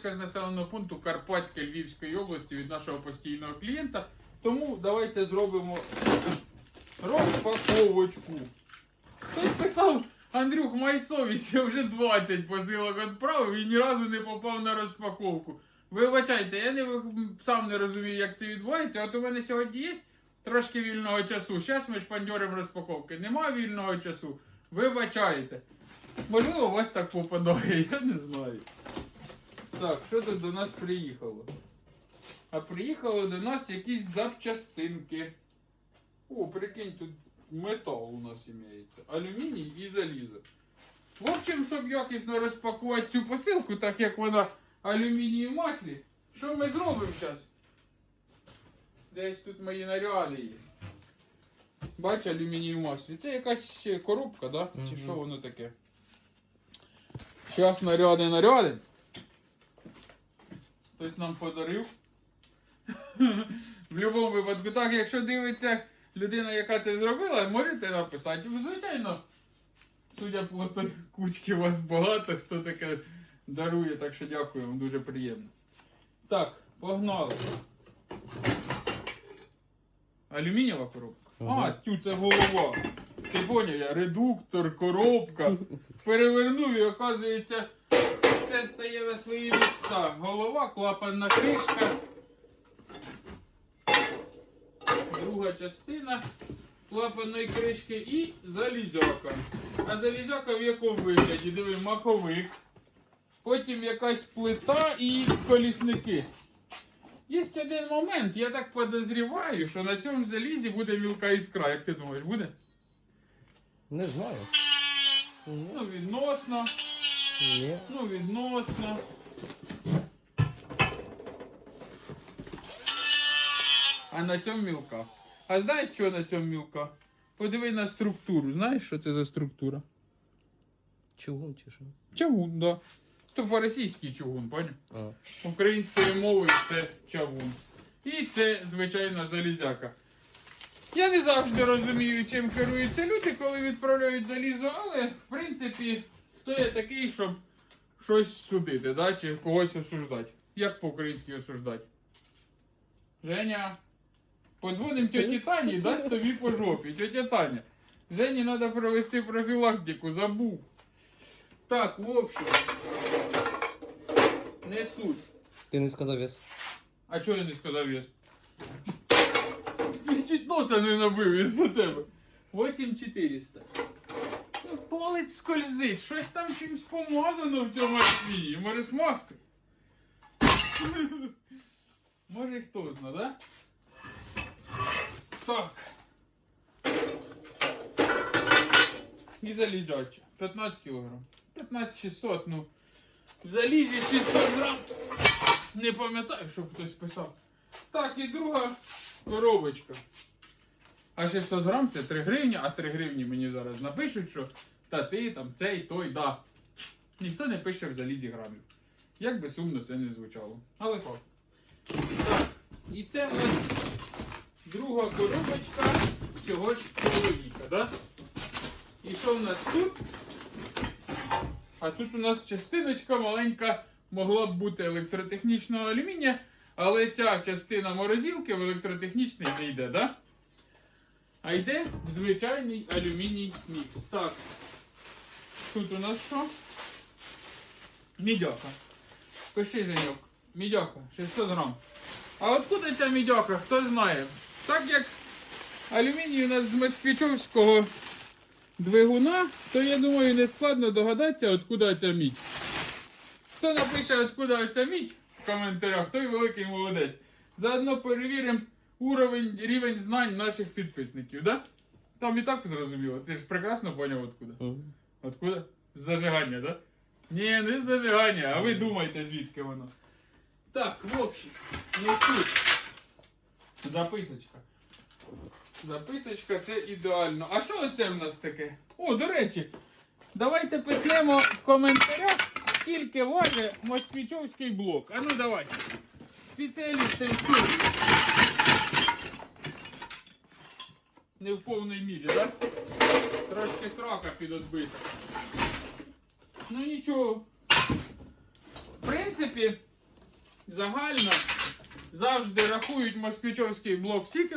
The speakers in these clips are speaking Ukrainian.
Посилочка з населеного пункту Карпатське Львівської області від нашого постійного клієнта. Тому давайте зробимо розпаковочку. Хтось писав, Андрюх, май совість, я вже 20 посилок відправив і ні разу не попав на розпаковку. Вибачайте, я не, сам не розумію, як це відбувається. От у мене сьогодні є трошки вільного часу. Зараз ми шпандьоримо розпаковки. Нема вільного часу. Вибачайте. Можливо, у вас так попадає, я не знаю. Так, що тут до нас приїхало? А приїхало до нас якісь запчастинки. О, прикинь, тут метал у нас імеється. Алюміній і залізо. В общем, щоб якісно розпакувати цю посилку, так як вона алюміній в маслі, що ми зробимо зараз? Десь тут мої наряди є. Бач, алюміній в маслі. Це якась коробка, да? Чи що воно таке? Зараз наряди наряди. Хтось нам подарив. В будь-якому випадку, так, якщо дивиться людина, яка це зробила, можете написати. Ви, Звичайно, судя по той кучці, у вас багато, хто таке дарує, так що дякую вам, дуже приємно. Так, погнали. Алюмінієва коробка? А, Ага. тю, це голова. Ти поняв, я редуктор, коробка. Перевернув і оказується, все стає на свої місця. Голова, клапанна кришка. Друга частина клапанної кришки і залізяка. А залізяка в якому вигляді? Диви, маховик. Потім якась плита і колісники. Є один момент, я так подозріваю, що на цьому залізі буде мілка іскра. Як ти думаєш, буде? Не знаю. Ну, відносно. Ні. Ну, відносно. А на цьому мілка. А знаєш, що на цьому мілка? Подиви на структуру. Знаєш, що це за структура? Чугун чи що? Чавун, да. То російський чугун, поняв? А. Українською мовою це чавун. І це, звичайно, залізяка. Я не завжди розумію, чим керуються люди, коли відправляють залізо, але в принципі, хто я такий, щоб щось судити, да? чи когось осуждати. Як по-українськи осуждати? Женя, подзвоним тьоті Тані і дасть тобі по жопі. Тьотя Таня. Жені треба провести профілактику, забув. Так, в общем. Не суть. Ти не сказав вес. А чого я не сказав вес? Чуть носа не набив із-за тебе. 8400. Палець скользить, щось там чимось помазано в цьому арсені. Може смазка? Може і хто зна, да? Так. І залізяча. 15 кг. 15600, ну. Залізі 600 грам. Не пам'ятаю, щоб хтось писав. Так, і друга коробочка. А 600 грам це 3 гривні, а 3 гривні мені зараз напишуть, що та ти там цей, той, да. Ніхто не пише в залізі грамів. Як би сумно це не звучало. Але факт. Так, і це у нас друга коробочка цього ж чоловіка, да? І що в нас тут? А тут у нас частиночка маленька могла б бути електротехнічного алюмінія, але ця частина морозилки в електротехнічний не йде, да? А йде в звичайний алюміній мікс. Так. Тут у нас що? Мідяка. Пиши, Женьок. Мідяка, 600 грам. А откуда ця мідяка, хто знає? Так як алюміній у нас з москвичовського двигуна, то я думаю, не складно догадатися, откуда ця мідь. Хто напише, откуда ця мідь в коментарях, той великий молодець. Заодно перевіримо уровень, рівень знань наших підписників, да? Там і так зрозуміло. Ти ж прекрасно поняв откуда. Откуда? З зажигання, да? Ні, не з зажигання, а ви думаєте, звідки воно. Так, в общем, не. Записочка. Записочка це ідеально. А що оце в нас таке? О, до речі, давайте писнемо в коментарях, скільки важить москвичовський блок. А ну давай. Спеціалісти. Не в повній мірі, так? Да? Трошки срака підотбита. Ну нічого. В принципі, загально завжди рахують москвичовський блок скільки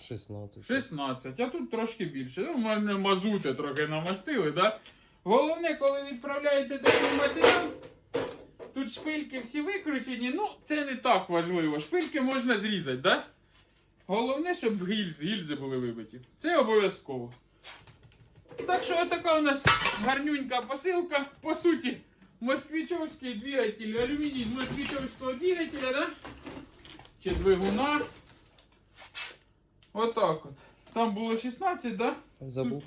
16. 16, а тут трошки більше. Ну, мене мазути трохи намастили, да? Головне, коли відправляєте такий матеріал, тут шпильки всі викручені, ну це не так важливо. Шпильки можна зрізати, да? Головне, щоб гільзи, гільзи були вибиті. Це обов'язково. Так що отака у нас гарнюнька посилка. По суті, москвичовський двигатель, алюміній з москвичовського двигателя, да? Чи двигуна. Отак от. Там було 16, да? Забув.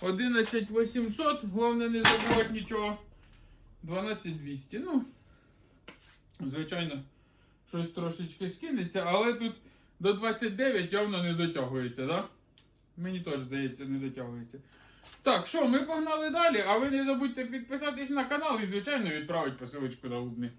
11 800, головне не забувати нічого. 12 200. Ну, звичайно, щось трошечки скинеться, але тут до 29 явно не дотягується, да? Мені теж здається, не дотягується. Так, що, ми погнали далі, а ви не забудьте підписатись на канал і, звичайно, відправити посилочку на Лубни.